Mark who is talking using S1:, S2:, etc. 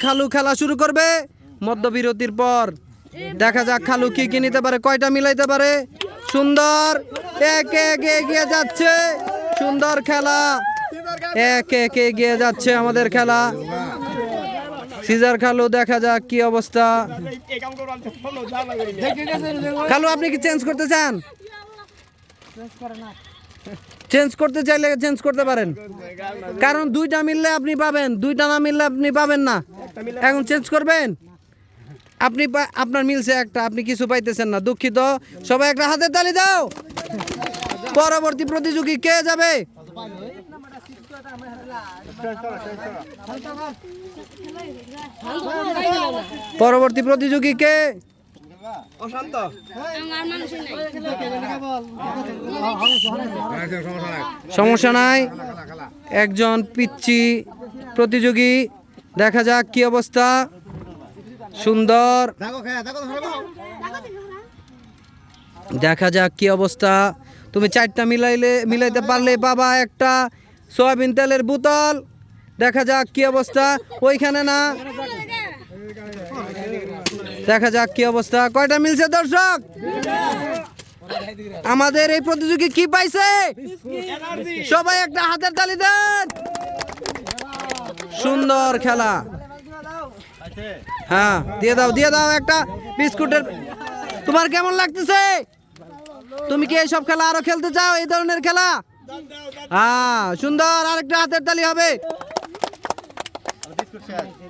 S1: খালু খেলা শুরু করবে। মধ্যবিরতির পর দেখা যাক খালু কি কি নিতে পারে, কয়টা মিলাইতে পারে। সুন্দর, এক এক, এগিয়ে যাচ্ছে। সুন্দর খেলা। এক এক, এগিয়ে যাচ্ছে আমাদের খেলা। সিজার খালু, দেখা যাক কি অবস্থা। খালু, আপনি কি চেঞ্জ করতে চান? চেঞ্জ করতে চাইলে চেঞ্জ করতে পারেন। কারণ দুইটা মিললে আপনি পাবেন, দুইটা না মিললে আপনি পাবেন না। এখন চেঞ্জ করবেন? আপনি আপনার মিলছে একটা আপনি কিছু পাইতেছেন না দুঃখিত। সবাই একটা হাতে তালি দাও। পরবর্তী প্রতিযোগী কে যাবে? পরবর্তী প্রতিযোগী কে? সমস্যা নাই। একজন পিচ্ছি প্রতিযোগী দেখা যাক কি অবস্থা। সুন্দর। দেখা যাক কি অবস্থা। তুমি চারটা মিলাইলে মিলাইতে পারলে বাবা একটা সয়াবিন তেলের বোতল। দেখা যাক কি অবস্থা। ওইখানে না। দেখা যাক কি অবস্থা। কয়টা মিলছে দর্শক? আমাদের এই প্রতিযোগী কি পাইছে? সবাই একটা হাতের তালি দেন। সুন্দর খেলা। হ্যাঁ দিয়ে দাও দিয়ে দাও একটা বিস্কুটের। তোমার কেমন লাগতেছে? তুমি কি এইসব খেলা আরও খেলতে চাও? এই ধরনের খেলা? হ্যাঁ সুন্দর, আরেকটা হাতের তালি হবে।